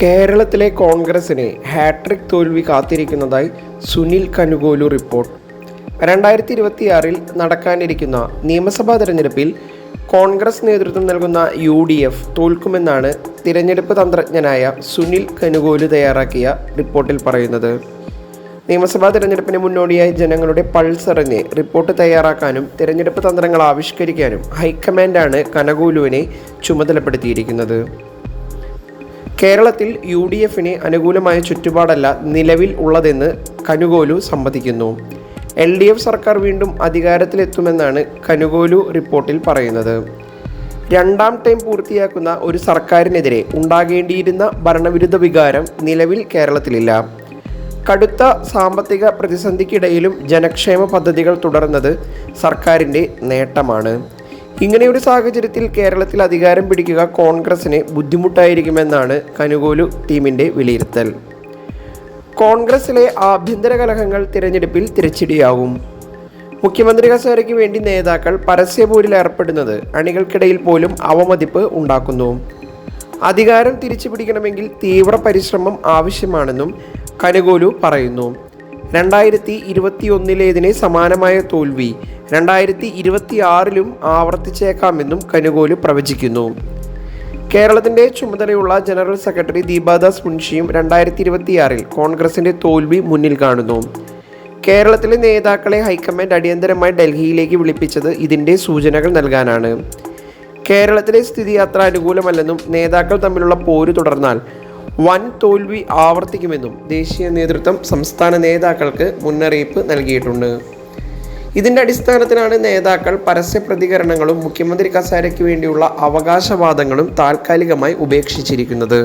കേരളത്തിലെ കോൺഗ്രസിന് ഹാട്രിക് തോൽവി കാത്തിരിക്കുന്നതായി സുനിൽ കനുകോലു റിപ്പോർട്ട്. രണ്ടായിരത്തി ഇരുപത്തിയാറിൽ നടക്കാനിരിക്കുന്ന നിയമസഭാ തെരഞ്ഞെടുപ്പിൽ കോൺഗ്രസ് നേതൃത്വം നൽകുന്ന യു ഡി എഫ് തോൽക്കുമെന്നാണ് തിരഞ്ഞെടുപ്പ് തന്ത്രജ്ഞനായ സുനിൽ കനുകോലു തയ്യാറാക്കിയ റിപ്പോർട്ടിൽ പറയുന്നത്. നിയമസഭാ തെരഞ്ഞെടുപ്പിന് മുന്നോടിയായി ജനങ്ങളുടെ പൾസ് അറിഞ്ഞ് റിപ്പോർട്ട് തയ്യാറാക്കാനും തിരഞ്ഞെടുപ്പ് തന്ത്രങ്ങൾ ആവിഷ്കരിക്കാനും ഹൈക്കമാൻഡാണ് കനകോലുവിനെ ചുമതലപ്പെടുത്തിയിരിക്കുന്നത്. കേരളത്തിൽ യു ഡി എഫിന് അനുകൂലമായ ചുറ്റുപാടല്ല നിലവിൽ ഉള്ളതെന്ന് കനുകോലു സമ്മതിക്കുന്നു. എൽ ഡി എഫ് സർക്കാർ വീണ്ടും അധികാരത്തിലെത്തുമെന്നാണ് കനുകോലു റിപ്പോർട്ടിൽ പറയുന്നത്. രണ്ടാം ടൈം പൂർത്തിയാക്കുന്ന ഒരു സർക്കാരിനെതിരെ ഉണ്ടാകേണ്ടിയിരുന്ന ഭരണവിരുദ്ധ വികാരം നിലവിൽ കേരളത്തിലില്ല. കടുത്ത സാമ്പത്തിക പ്രതിസന്ധിക്കിടയിലും ജനക്ഷേമ പദ്ധതികൾ തുടർന്നത് സർക്കാരിന്റെ നേട്ടമാണ്. ഇങ്ങനെയൊരു സാഹചര്യത്തിൽ കേരളത്തിൽ അധികാരം പിടിക്കുക കോൺഗ്രസിന് ബുദ്ധിമുട്ടായിരിക്കുമെന്നാണ് കനുകോലു ടീമിന്റെ വിലയിരുത്തൽ. കോൺഗ്രസിലെ ആഭ്യന്തര കലഹങ്ങൾ തിരഞ്ഞെടുപ്പിൽ തിരച്ചടിയാവും മുഖ്യമന്ത്രി കസേരയ്ക്ക് വേണ്ടി നേതാക്കൾ പരസ്യപൂരിൽ ഏർപ്പെടുന്നത് അണികൾക്കിടയിൽ പോലും അവമതിപ്പ് ഉണ്ടാക്കുന്നു. അധികാരം തിരിച്ചു പിടിക്കണമെങ്കിൽ തീവ്ര പരിശ്രമം ആവശ്യമാണെന്നും കനുകോലു പറയുന്നു. രണ്ടായിരത്തി ഇരുപത്തിയൊന്നിലേതിന് സമാനമായ തോൽവി രണ്ടായിരത്തി ഇരുപത്തിയാറിലും ആവർത്തിച്ചേക്കാമെന്നും കനുകോൽ പ്രവചിക്കുന്നു. കേരളത്തിന്റെ ചുമതലയുള്ള ജനറൽ സെക്രട്ടറി ദീപാദാസ് മുൻഷിയും രണ്ടായിരത്തി ഇരുപത്തിയാറിൽ കോൺഗ്രസിന്റെ തോൽവി മുന്നിൽ കാണുന്നു. കേരളത്തിലെ നേതാക്കളെ ഹൈക്കമാൻഡ് അടിയന്തരമായി ഡൽഹിയിലേക്ക് വിളിപ്പിച്ചത് ഇതിന്റെ സൂചനകൾ നൽകാനാണ്. കേരളത്തിലെ സ്ഥിതി അത്ര അനുകൂലമല്ലെന്നും നേതാക്കൾ തമ്മിലുള്ള പോര് തുടർന്നാൽ വൻ തോൽവി ആവർത്തിക്കുമെന്നും ദേശീയ നേതൃത്വം സംസ്ഥാന നേതാക്കൾക്ക് മുന്നറിയിപ്പ് നൽകിയിട്ടുണ്ട്. ഇതിന്റെ അടിസ്ഥാനത്തിലാണ് നേതാക്കൾ പരസ്യ പ്രതികരണങ്ങളും മുഖ്യമന്ത്രി കസാരയ്ക്ക് വേണ്ടിയുള്ള അവകാശവാദങ്ങളും താൽക്കാലികമായി ഉപേക്ഷിച്ചിരിക്കുന്നത്.